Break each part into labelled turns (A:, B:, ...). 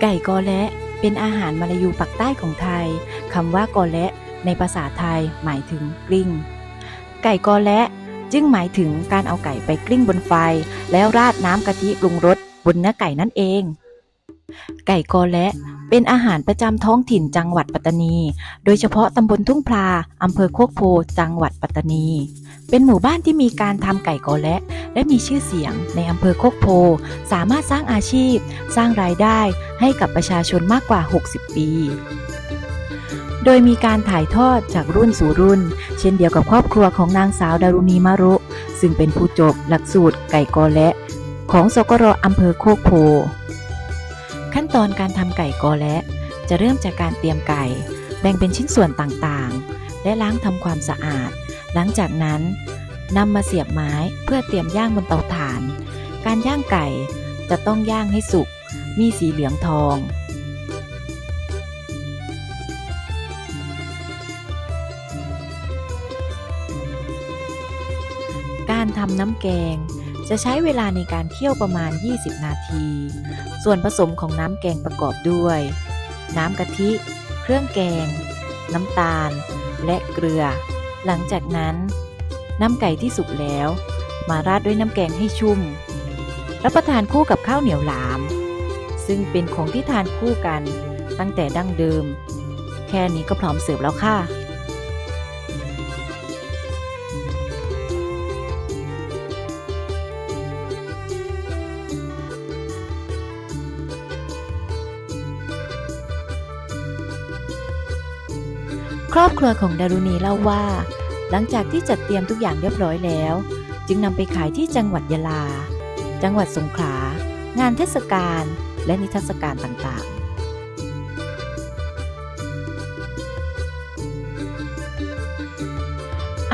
A: ไก่กอและเป็นอาหารมาลายูปักใต้ของไทยคำว่ากอและในภาษาไทยหมายถึงกลิ้ง ไก่กอและจึงหมายถึงการเอาไก่ไปกลิ้งบนไฟ แล้วราดน้ำกะทิปรุงรสบนเนื้อไก่นั่นเอง ไก่กอและเป็นอาหารประจำท้องถิ่นจังหวัดปัตตานี โดยเฉพาะตำบลทุ่งพลาอำเภอโคกโพจังหวัดปัตตานี เป็นหมู่บ้านที่มีการทำไก่กอและ และมีชื่อเสียงในอำเภอโคกโพ สามารถสร้างอาชีพ สร้างรายได้ให้กับประชาชนมากกว่า 60 ปี โดยมีการถ่ายทอดจากรุ่นสู่รุ่น เช่นเดียวกับครอบครัวของนางสาวดารุณีมารุ ซึ่งเป็นผู้จบหลักสูตรไก่กอและ ของสกรอำเภอโคกโพ ขั้นตอนการทำไก่กอและ จะเริ่มจากการเตรียมไก่ แบ่งเป็นชิ้นส่วนต่างๆ และล้างทำความสะอาด หลังจากนั้น นำมาเสียบไม้เพื่อเตรียมย่างบนเตาถ่าน การย่างไก่จะต้องย่างให้สุก มีสีเหลืองทอง การทำน้ำแกงจะใช้เวลาในการเคี่ยวประมาณ 20 นาที ส่วนผสมของน้ำแกงประกอบด้วย น้ำกะทิ เครื่องแกง น้ำตาล และเกลือ หลังจากนั้น น้ำไก่ที่สุกแล้ว มาราดด้วยน้ำแกงให้ชุ่ม รับประทานคู่กับข้าวเหนียวหลาม ซึ่งเป็นของที่ทานคู่กันตั้งแต่ดั้งเดิม แค่นี้ก็พร้อมเสิร์ฟแล้วค่ะครอบครัวของดารุณีเล่าว่า หลังจากที่จัดเตรียมทุกอย่างเรียบร้อยแล้ว จึงนำไปขายที่จังหวัดยะลา จังหวัดสงขลา งานเทศกาลและนิทรรศการต่างๆ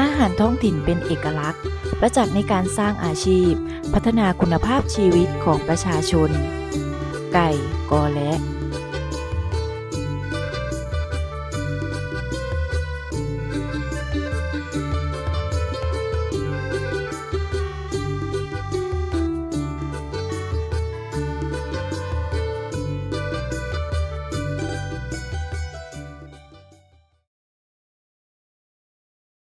A: อาหารท้องถิ่นเป็นเอกลักษณ์ประจักษ์ในการสร้างอาชีพ พัฒนาคุณภาพชีวิตของประชาชน ไก่กอและ